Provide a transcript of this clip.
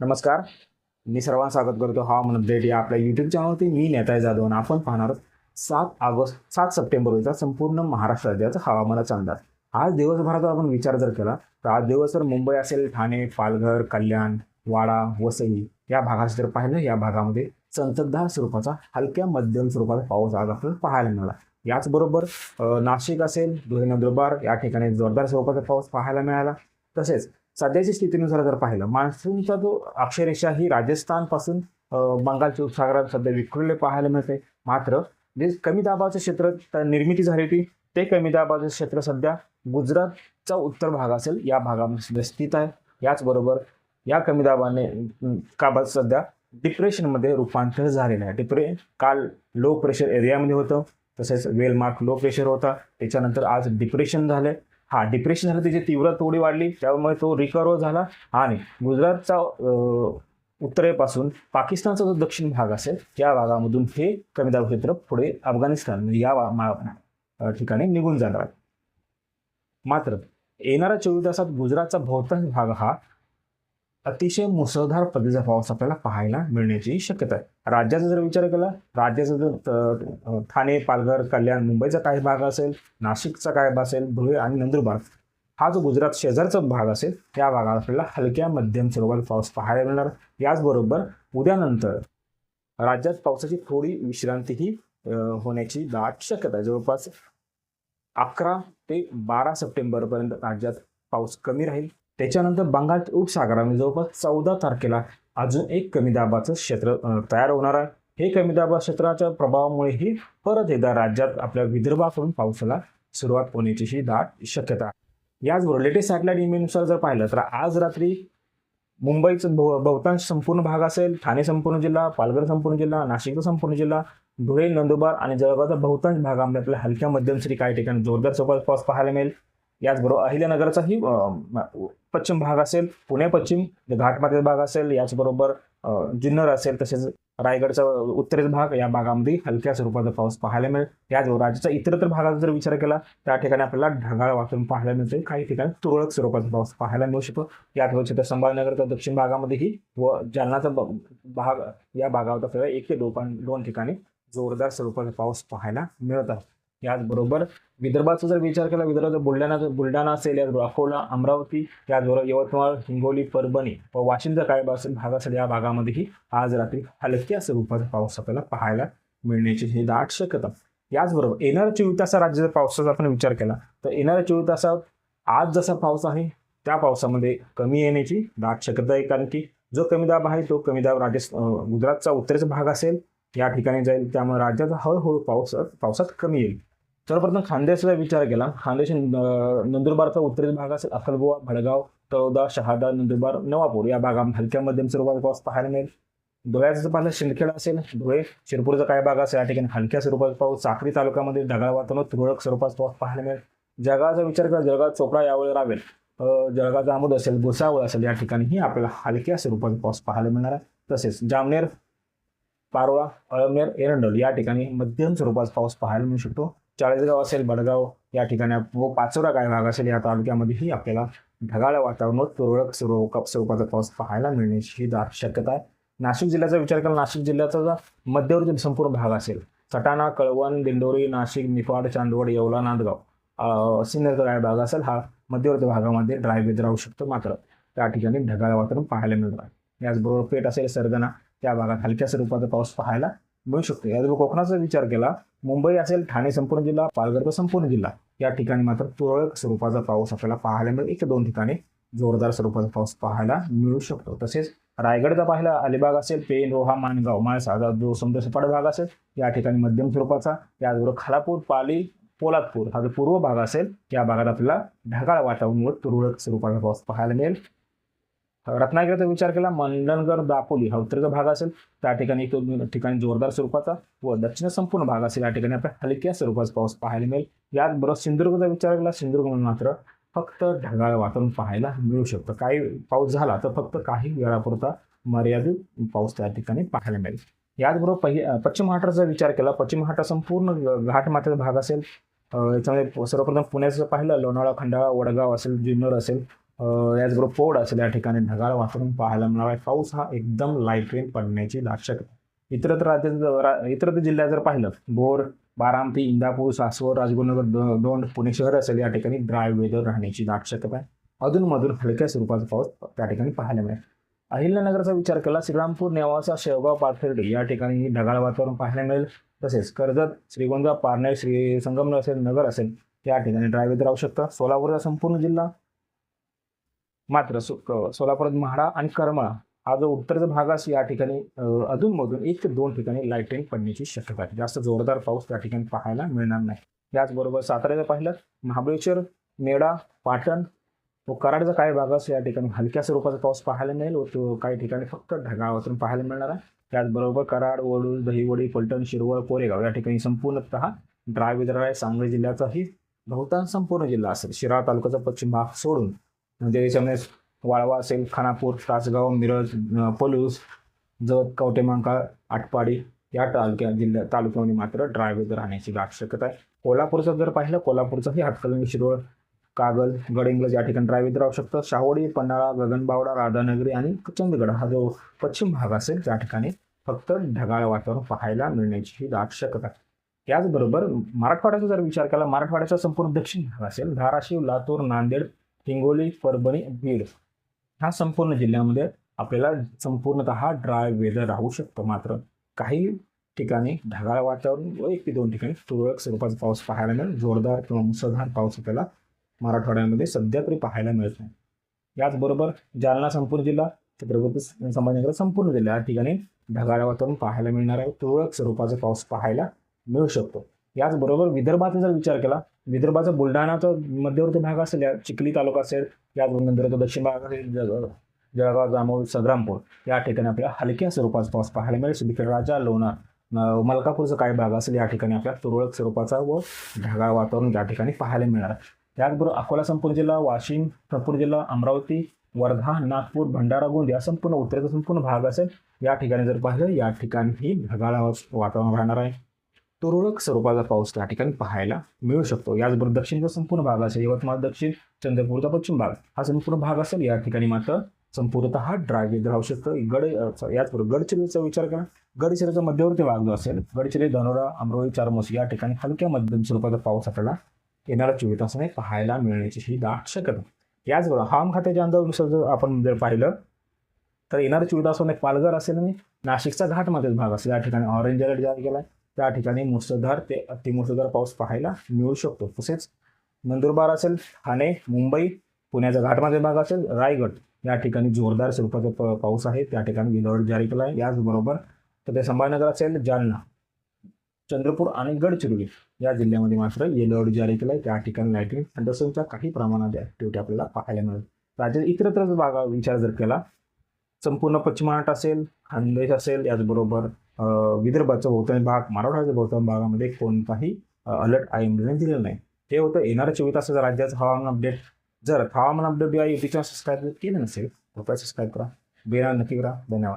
नमस्कार. मी सर्वांना स्वागत करतो. हवामान अपडेट या आपल्या युट्यूब चॅनलवरती मी नेताय जाधव आणि आपण पाहणार सात ऑगस्ट सात सप्टेंबर रोजीचा संपूर्ण महाराष्ट्र राज्याचा हवामानाचा अंदाज. आज दिवसभराचा आपण विचार जर केला तर आज दिवसभर मुंबई असेल ठाणे पालघर कल्याण वाडा वसई या भागात जर पाहिलं या भागामध्ये संततधार स्वरूपाचा हलक्या मध्यम स्वरूपाचा पाऊस आज आपल्याला पाहायला मिळाला. याचबरोबर नाशिक असेल धुळे नंदुरबार या ठिकाणी जोरदार स्वरूपाचा पाऊस पाहायला मिळाला. तसेच सध्याच्या स्थितीनुसार जर पाहिलं मान्सूनचा जो अक्षरेषा ही राजस्थानपासून बंगालच्या उपसागरात सध्या विखुरले पाहायला मिळते. मात्र जे कमी दाबाचं क्षेत्र निर्मिती झाली होती ते कमी दाबाचं क्षेत्र सध्या गुजरातचा उत्तर भाग असेल या भागामध्ये सध्या स्थित आहे. याचबरोबर या कमी दाबाने काबात सध्या डिप्रेशनमध्ये रूपांतर झालेलं आहे. डिप्रे काल लो प्रेशर एरियामध्ये होतं तसेच वेलमार्क लो प्रेशर होता. त्याच्यानंतर आज डिप्रेशन झाले हा डिप्रेशन झालं त्याची तीव्रता थोडी वाढली त्यामुळे तो रिकव्हर झाला. आणि गुजरातचा उत्तरेपासून पाकिस्तानचा जो दक्षिण भाग असेल त्या भागामधून हे कमी दाब क्षेत्र पुढे अफगाणिस्तान म्हणजे या वा- ठिकाणी निघून जाणार आहे मात्र येणाऱ्या चोवीस तासात गुजरातचा बहुतांश भाग हा अतिशय मुसळधार पद्धतीचा पाऊस आपल्याला पाहायला मिळण्याची शक्यता आहे. राज्याचा जर विचार केला राज्याचा जर ठाणे पालघर कल्याण मुंबईचा काही भाग असेल नाशिकचा काय भाग असेल धुळे आणि नंदुरबार हा जो गुजरात शेजारचा भाग असेल त्या भागात आपल्याला हलक्या मध्यम स्वरूपात पाऊस पाहायला मिळणार. याचबरोबर उद्यानंतर राज्यात पावसाची थोडी विश्रांतीही होण्याची दाट शक्यता आहे. जवळपास अकरा ते बारा सप्टेंबरपर्यंत राज्यात पाऊस कमी राहील. त्याच्यानंतर बंगाल उपसागरामध्ये जवळपास चौदा तारखेला अजून एक कमी दाबाचं क्षेत्र तयार होणार आहे. हे कमी दाबा क्षेत्राच्या प्रभावामुळेही परत एकदा राज्यात आपल्या विदर्भाकडून पावसाला सुरुवात होण्याची ही दाट शक्यता याचबरोबर लेटेस्ट सॅटेलाइट इमेजनुसार जर पाहिलं तर आज रात्री मुंबईचं बहु बहुतांश संपूर्ण भाग असेल ठाणे संपूर्ण जिल्हा पालघर संपूर्ण जिल्हा नाशिकचा संपूर्ण जिल्हा धुळे नंदुरबार आणि जळगावचा बहुतांश भागामध्ये आपल्याला हलक्या मध्यमसरी काही ठिकाणी जोरदार सोबत पाऊस पाहायला मिळेल. याचबरोबर अहिल्यानगरचाही पश्चिम भाग असेल पुणे पश्चिम जे घाटमाथ्याचा भाग असेल याचबरोबर जुन्नर असेल तसेच रायगडचा उत्तरेचा भाग या भागामध्ये हलक्या स्वरूपाचा पाऊस पाहायला मिळेल. याचबरोबर राज्याच्या इतरत्र भागाचा जर विचार केला त्या ठिकाणी आपल्याला ढगाळ वातावरण पाहायला मिळते. काही ठिकाणी तुरळक स्वरूपाचा पाऊस पाहायला मिळू शकतो. याचबरोबर छत्र संभाजीनगरच्या दक्षिण भागामध्येही व जालनाचा भाग या भागावर आपल्याला एक ते दोन दोन ठिकाणी जोरदार स्वरूपाचा पाऊस पाहायला मिळत आहे. याचबरोबर विदर्भाचा जर विचार केला विदर्भाचा बुलढाणा बुलढाणा असेल या अकोला अमरावती याचबरोबर यवतमाळ हिंगोली परभणी व वाशिमचा काय भाग असेल भाग असेल या भागामध्येही आज रात्री हलक्या स्वरूपाचा पाऊस आपल्याला पाहायला मिळण्याची ही दाट शक्यता. याचबरोबर येणाऱ्या चोवीस तासा जर पावसाचा आपण विचार केला तर येणाऱ्या चोवीस तासात आज जसा पाऊस आहे त्या पावसामध्ये कमी येण्याची दाट शक्यता आहे. कारण की जो कमी दाब आहे तो कमी दाब राजस्थान गुजरातचा उत्तरेचा भाग असेल या ठिकाणी जाईल त्यामुळे राज्याचा हळूहळू पाऊस पावसात कमी येईल. सर्वप्रथम खानदेशाचा विचार केला. खानदेश नंदुरबारचा उत्तरेत भाग असेल अक्कलबुवा भडगाव तळोदा शहादा नंदुरबार नवापूर या भागात हलक्या मध्यम स्वरूपाचा पाऊस पाहायला मिळेल. धुळ्याचं जर पाहिलं शिंदखेडा असेल धुळे शिरपूरचा काय भाग असेल या ठिकाणी हलक्या स्वरूपाचा पाऊस साखरी तालुक्यामध्ये ढगाळ वातावरण तुरळक स्वरूपाचा पाऊस पाहायला मिळेल. जळगावचा विचार केला जळगाव चोपडा यावेळी रावेल. जळगाव जामोद असेल भुसावळ असेल या ठिकाणीही आपल्याला हलक्या स्वरूपाचा पाऊस पाहायला मिळणार आहे. तसेच जामनेर पारोळा अळमनेर एरंडोल या ठिकाणी मध्यम स्वरूपाचा पाऊस पाहायला मिळू शकतो. चाळीसगाव असेल बडगाव या ठिकाणी व पाचोरा काय भाग असेल या तालुक्यामध्येही आपल्याला ढगाळ वातावरण तुरळक स्वरूप स्वरूपाचा पाऊस पाहायला मिळण्याची ही शक्यता आहे. नाशिक जिल्ह्याचा विचार केला नाशिक जिल्ह्याचा मध्यवर्ती संपूर्ण भाग असेल सटाणा कळवण दिंडोरी नाशिक निफाड चांदवड येवला नांदगाव अं, काय भाग असेल हा मध्यवर्ती भागामध्ये ड्राय वेदर राहू शकतो. मात्र त्या ठिकाणी ढगाळ वातावरण पाहायला मिळणार आहे. याचबरोबर पेठ असेल सरगणा त्या भागात हलक्या स्वरूपाचा पाऊस पाहायला मिळू शकतो. याचबरोबर कोकणाचा विचार केला मुंबई असेल ठाणे संपूर्ण जिल्हा पालघरचा संपूर्ण जिल्हा. या ठिकाणी मात्र तुरळक स्वरूपाचा पाऊस आपल्याला पाहायला मिळेल. एक दोन ठिकाणी जोरदार स्वरूपाचा पाऊस पाहायला मिळू शकतो. तसेच रायगडचा पाहिला अलिबाग असेल पेन रोहा माणगाव माळसा जो समुद्र सपाट भाग असेल या ठिकाणी मध्यम स्वरूपाचा याचबरोबर खालापूर पाली पोलादपूर हा जो पूर्व भाग असेल या भागात आपल्याला ढगाळ वातावरण तुरळक स्वरूपाचा पाऊस पाहायला मिळेल. रत्नागिरीचा विचार केला मंडणगड दापोली हा उत्तरेचा भाग असेल. त्या ठिकाणी एक दोन ठिकाणी जोरदार स्वरूपाचा व दक्षिण संपूर्ण भाग असेल. या ठिकाणी आपल्याला हलक्या स्वरूपाचा पाऊस पाहायला मिळेल. याचबरोबर सिंधुदुर्गचा विचार केला सिंधुदुर्ग मात्र फक्त ढगाळ वातावरण पाहायला मिळू शकतं. काही पाऊस झाला तर फक्त काही वेळापुरता मर्यादित पाऊस त्या ठिकाणी पाहायला मिळेल. याचबरोबर पहि पश्चिम महाराष्ट्राचा विचार केला पश्चिम महाराष्ट्र संपूर्ण घाट घाटमाथ्याचा भाग असेल. याच्यामध्ये सर्वप्रथम पुण्याचं पाहिलं लोणावळा खंडाळा वडगाव असेल जुन्नर असेल. याचबरोबर पोड असेल या ठिकाणी ढगाळ वातावरण पाहायला मिळावा. आहे पाऊस हा एकदम लाइट रेन पडण्याची शक्यता इतरत्र राज्यात इतरत्र जिल्ह्यात जर पाहिलं बोर बारामती इंदापूर सासवड राजगुरुनगर दो- दोन पुणे शहर असेल या ठिकाणी ड्राय वेदर राहण्याची दाट शक्यता आहे. अधूनमधून हलक्या स्वरूपाचा पाऊस त्या ठिकाणी पाहायला मिळेल. अहिल्यानगरचा विचार केला श्रीरामपूर नेवासा शेवगाव पाथर्डी या ठिकाणी ढगाळ वातावरण पाहायला मिळेल. तसेच कर्जत श्रीगोंदा पारनेर श्री संगमनगर असेल नगर असेल या ठिकाणी ड्राय वेदर राहू शकतं. सोलापूरचा संपूर्ण जिल्हा मात्र सो सोलापुरात म्हाडा आणि करमळा हा जो उत्तरचा भाग असं या ठिकाणी अधूनमधून एक ते दोन ठिकाणी लाईटिंग पडण्याची शक्यता आहे. जास्त जोरदार पाऊस त्या ठिकाणी पाहायला मिळणार नाही. याचबरोबर साताऱ्याचं पाहिलं महाबळेश्वर मेढा पाटण व कराडचा काही भाग असं या ठिकाणी हलक्या स्वरूपाचा पाऊस पाहायला मिळेल व तो काही ठिकाणी फक्त ढगाळ पाहायला मिळणार आहे. त्याचबरोबर कराड वडूळ दहिवडी फलटण शिरवळ कोरेगाव या ठिकाणी संपूर्णतः ड्राय वेदर आहे. सांगली जिल्ह्याचाही बहुतांश संपूर्ण जिल्हा असेल. शिराळा तालुक्याचा पश्चिम भाग सोडून म्हणजे त्याच्यामध्ये वाळवा असेल खानापूर तासगाव मिरज पलूस जत कवटेमांका आटपाडी या तालुक्या जिल्ह्या तालुक्यामध्ये मात्र ड्राय वेदर राहण्याची दाट शक्यता आहे. कोल्हापूरचं जर पाहिलं कोल्हापूरचंही हातकलंगी शिरोळ कागल गडहिंग्लज या ठिकाणी ड्राय वेदर राहू शकतं. शाहोडी पन्हाळा गगनबावडा राधानगरी आणि चंदगड हा जो पश्चिम भाग असेल त्या ठिकाणी फक्त ढगाळ वातावरण पाहायला मिळण्याची ही दाट शक्यता आहे. त्याचबरोबर मराठवाड्याचा जर विचार केला मराठवाड्याचा संपूर्ण दक्षिण भाग असेल धाराशिव लातूर नांदेड हिंगोली परभणी बीड ह्या संपूर्ण जिल्ह्यामध्ये आपल्याला संपूर्णतः ड्राय वेदर राहू शकतं. मात्र काही ठिकाणी ढगाळ वातावरण व एक ते दोन ठिकाणी तुरळक स्वरूपाचा पाऊस पाहायला मिळेल. जोरदार किंवा मुसळधार पाऊस आपल्याला मराठवाड्यामध्ये सध्या तरी पाहायला मिळत नाही. याचबरोबर जालना संपूर्ण जिल्हा छत्रपती संभाजीनगर संपूर्ण जिल्हा या ठिकाणी ढगाळ वातावरण पाहायला मिळणार आहे. तुरळक स्वरूपाचा पाऊस पाहायला मिळू शकतो. याचबरोबर विदर्भाचा जर विचार केला विदर्भाचा बुलढाणाचा मध्यवर्ती भाग असेल या चिखली तालुका असेल या नंतरचा दक्षिण भाग असेल जळगाव जामोद संग्रामपूर या ठिकाणी आपल्याला हलक्या स्वरूपाचा पाऊस पाहायला मिळेल. सिद्दीखेड राजा लोणार मलकापूरचा काही भाग असेल या ठिकाणी आपल्याला तुरळक स्वरूपाचा व ढगाळ वातावरण या ठिकाणी पाहायला मिळणार. आहे त्याचबरोबर अकोला संपूर्ण जिल्हा वाशिम संपूर्ण जिल्हा अमरावती वर्धा नागपूर भंडारा गोंदिया संपूर्ण उत्तरेचा संपूर्ण भाग असेल या ठिकाणी जर पाहिलं या ठिकाणी ढगाळ वातावरण राहणार आहे. तुरळक स्वरूपाचा पाऊस त्या ठिकाणी पाहायला मिळू शकतो. याचबरोबर दक्षिणचा संपूर्ण भाग असेल यवतमाळ दक्षिण चंद्रपूरचा पश्चिम भाग. हा संपूर्ण भाग असेल या ठिकाणी मात्र संपूर्णतः हा वेदर राहू शकतं. गड याचबरोबर गडचिरोलीचा विचार करा. गडचिरोलीचा मध्यवर्ती भाग जो असेल गडचिरोली धनोरा अमरोली चारमोशी या ठिकाणी हलक्या मध्यम स्वरूपाचा पाऊस आपल्याला येणाऱ्या चोवीस तासाने पाहायला मिळण्याची ही दाट शक्यता. याचबरोबर हवामान खात्याच्या अंदाजानुसार जर आपण जर पाहिलं तर येणाऱ्या चोवीस तासाने पालघर असेल आणि नाशिकचा घाटमध्येच भाग असेल. या ठिकाणी ऑरेंज अलर्ट जारी केला आहे त्या ठिकाणी मुसळधार ते अतिमुसळधार पाऊस पाहायला मिळू शकतो. तसेच नंदुरबार असेल ठाणे मुंबई पुण्याचा घाटमध्ये भाग असेल रायगड या ठिकाणी जोरदार स्वरूपाचा प- पाऊस आहे. त्या ठिकाणी येलो अलर्ट जारी केला आहे. याचबरोबर तर ते संभाजीनगर असेल जालना चंद्रपूर आणि गडचिरोली या जिल्ह्यामध्ये मात्र येलो अलर्ट जारी केला आहे. त्या ठिकाणी लाईटिंग अंडरसनच्या काही प्रमाणात ॲक्टिव्हिटी आपल्याला पाहायला मिळेल. राज्यात इतरत्र भागा विचार जर केला संपूर्ण पश्चिम महाराष्ट्र असेल खानदेश असेल याचबरोबर विदर्भाचा बहुतांश भाग मराठवाड्याच्या बहुतांश भागामध्ये कोणताही अलर्ट आय एम दिलेलं नाही. हे होतं येणाऱ्या चोवीस तासाचं राज्याचं हवामान अपडेट जर हवामान अपडेट या युटीच्या सबस्क्राईब केलं नसेल कृपया सबस्क्राईब करा. बेरा नक्की करा. धन्यवाद.